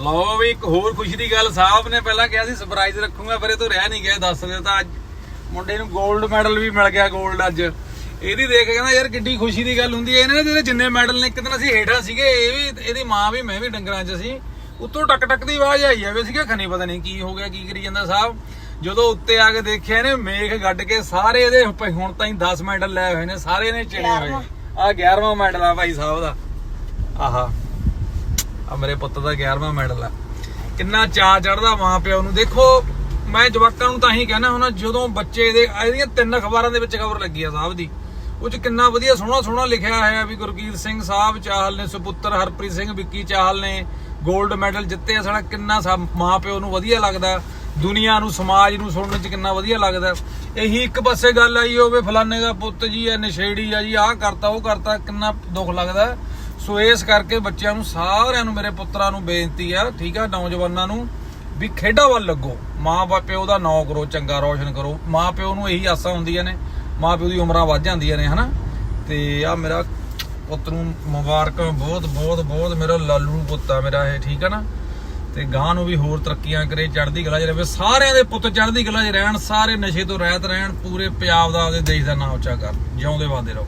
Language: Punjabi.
ਲਓ ਵੀ ਇੱਕ ਹੋਰ ਖੁਸ਼ੀ ਦੀ ਗੱਲ ਸਾਹਿਬ ਨੇ ਪਹਿਲਾਂ ਕਿਹਾ ਸੀ ਸਰਪ੍ਰਾਈਜ਼ ਰੱਖੂਗਾ ਪਰ ਇਹ ਤੋਂ ਰਹਿ ਨਹੀਂ ਗਿਆ ਦੱਸ ਦਿਓ ਤਾਂ ਅੱਜ ਮੁੰਡੇ ਨੂੰ 골ਡ ਮੈਡਲ ਵੀ ਮਿਲ ਗਿਆ 골ਡ ਅੱਜ। ਇਹਦੀ ਦੇਖ ਕੇ ਕਹਿੰਦਾ ਯਾਰ ਕਿੱਡੀ ਖੁਸ਼ੀ ਦੀ ਗੱਲ ਹੁੰਦੀ ਹੈ ਇਹਨਾਂ ਦੇ ਜਿੰਨੇ ਮੈਡਲ ਨੇ ਇੱਕ ਦਿਨ ਅਸੀਂ ਹੇਠਾਂ ਸੀਗੇ ਇਹ ਵੀ ਇਹਦੀ ਮਾਂ ਵੀ ਮੈਂ ਵੀ ਡੰਗਰਾਂ 'ਚ ਸੀ। ਉੱਤੋਂ ਟਕ ਟਕ ਦੀ ਆਵਾਜ਼ ਆਈ ਜਾਵੇ ਸੀਗਾ ਖਨੀ ਪਤਾ ਨਹੀਂ ਕੀ ਹੋ ਗਿਆ ਕੀ ਕਰੀ ਜਾਂਦਾ ਸਾਹਿਬ। ਜਦੋਂ ਉੱਤੇ ਆ ਕੇ ਦੇਖਿਆ ਇਹਨੇ ਮੇਖ ਗੱਡ ਕੇ ਸਾਰੇ ਇਹਦੇ ਹੁਣ ਤਾਈਂ 10 ਮੈਡਲ ਲੈ ਹੋਏ ਨੇ ਸਾਰੇ ਨੇ ਚਿੜੇ ਹੋਏ ਆ 11ਵਾਂ ਮੈਡਲ ਆ ਭਾਈ ਸਾਹਿਬ ਦਾ। ਆਹਾ। ਆ ਮੇਰੇ ਪੁੱਤ ਦਾ 11ਵਾਂ ਮੈਡਲ ਆ। ਕਿੰਨਾ ਚਾ ਚੜਦਾ ਮਾਂ ਪਿਓ ਨੂੰ। ਦੇਖੋ, ਮੈਂ ਜਵਾਕਾਂ ਨੂੰ ਤਾਂ ਹੀ ਕਹਿਣਾ ਹੁਣ ਜਦੋਂ ਬੱਚੇ ਦੇ ਇਹਦੀਆਂ ਤਿੰਨ ਅਖਬਾਰਾਂ ਦੇ ਵਿੱਚ ਖਬਰ ਲੱਗੀ ਆ ਸਾਹਿਬ ਦੀ। ਉਹ ਚ ਕਿੰਨਾ ਵਧੀਆ ਸੋਹਣਾ ਸੋਹਣਾ ਲਿਖਿਆ ਹੋਇਆ ਵੀ ਗੁਰਕੀਰਤ ਸਿੰਘ ਸਾਹਿਬ ਚਾਹਲ ਨੇ, ਸੁਪੁੱਤਰ ਹਰਪ੍ਰੀਤ ਸਿੰਘ ਵਿੱਕੀ ਚਾਹਲ ਨੇ 골ਡ ਮੈਡਲ ਜਿੱਤੇ ਸਾਡਾ ਕਿੰਨਾ ਮਾਂ ਪਿਓ ਨੂੰ ਵਧੀਆ ਲੱਗਦਾ। ਦੁਨੀਆ ਨੂੰ, ਸਮਾਜ ਨੂੰ ਸੁਣਨ ਚ ਕਿੰਨਾ ਵਧੀਆ ਲੱਗਦਾ। ਇਹੀ ਇੱਕ ਪਾਸੇ ਗੱਲ ਆਈ ਹੋਵੇ, ਫਲਾਣੇ ਦਾ ਪੁੱਤ ਜੀ ਹੈ ਨਸ਼ੇੜੀ ਆ ਜੀ, ਆਹ ਕਰਤਾ, ਉਹ ਕਰਤਾ, ਕਿੰਨਾ ਦੁੱਖ ਲੱਗਦਾ। ਸੋ ਇਸ ਕਰਕੇ ਬੱਚਿਆਂ ਨੂੰ ਸਾਰਿਆਂ ਨੂੰ ਮੇਰੇ ਪੁੱਤਰਾਂ ਨੂੰ ਬੇਨਤੀ ਆ, ਠੀਕ ਆ, ਨੌਜਵਾਨਾਂ ਨੂੰ ਵੀ ਖੇਡਾਂ ਵੱਲ ਲੱਗੋ। ਮਾਂ ਬਾਪ ਪਿਓ ਦਾ ਨਾਂ ਕਰੋ, ਚੰਗਾ ਰੋਸ਼ਨ ਕਰੋ। ਮਾਂ ਪਿਓ ਨੂੰ ਇਹੀ ਆਸਾਂ ਹੁੰਦੀਆਂ ਨੇ, ਮਾਂ ਪਿਓ ਦੀ ਉਮਰਾਂ ਵੱਧ ਜਾਂਦੀਆਂ ਨੇ, ਹਨਾ? ਤੇ ਆ ਮੇਰਾ ਪੁੱਤ ਨੂੰ ਮੁਬਾਰਕਾਂ, ਬਹੁਤ ਬਹੁਤ ਬਹੁਤ ਮੇਰਾ ਲਾਲੂ ਪੁੱਤ ਆ ਮੇਰਾ ਇਹ, ਠੀਕ ਆ ਨਾ? ਤੇ ਗਾਂ ਨੂੰ ਵੀ ਹੋਰ ਤਰੱਕੀਆਂ ਕਰੇ, ਚੜ੍ਹਦੀ ਕਲਾ 'ਚ ਰਹੇ। ਸਾਰਿਆਂ ਦੇ ਪੁੱਤ ਚੜ੍ਹਦੀ ਕਲਾ 'ਚ ਰਹਿਣ, ਸਾਰੇ ਨਸ਼ੇ ਤੋਂ ਰਹਿਤ ਰਹਿਣ, ਪੂਰੇ ਪੰਜਾਬ ਦਾ ਆਪਦੇ ਦੇਸ਼ ਦਾ ਨਾਮ ਉੱਚਾ ਕਰਨ, ਜਿਉਂਦੇ ਵਾਦੇ ਰਹੋ।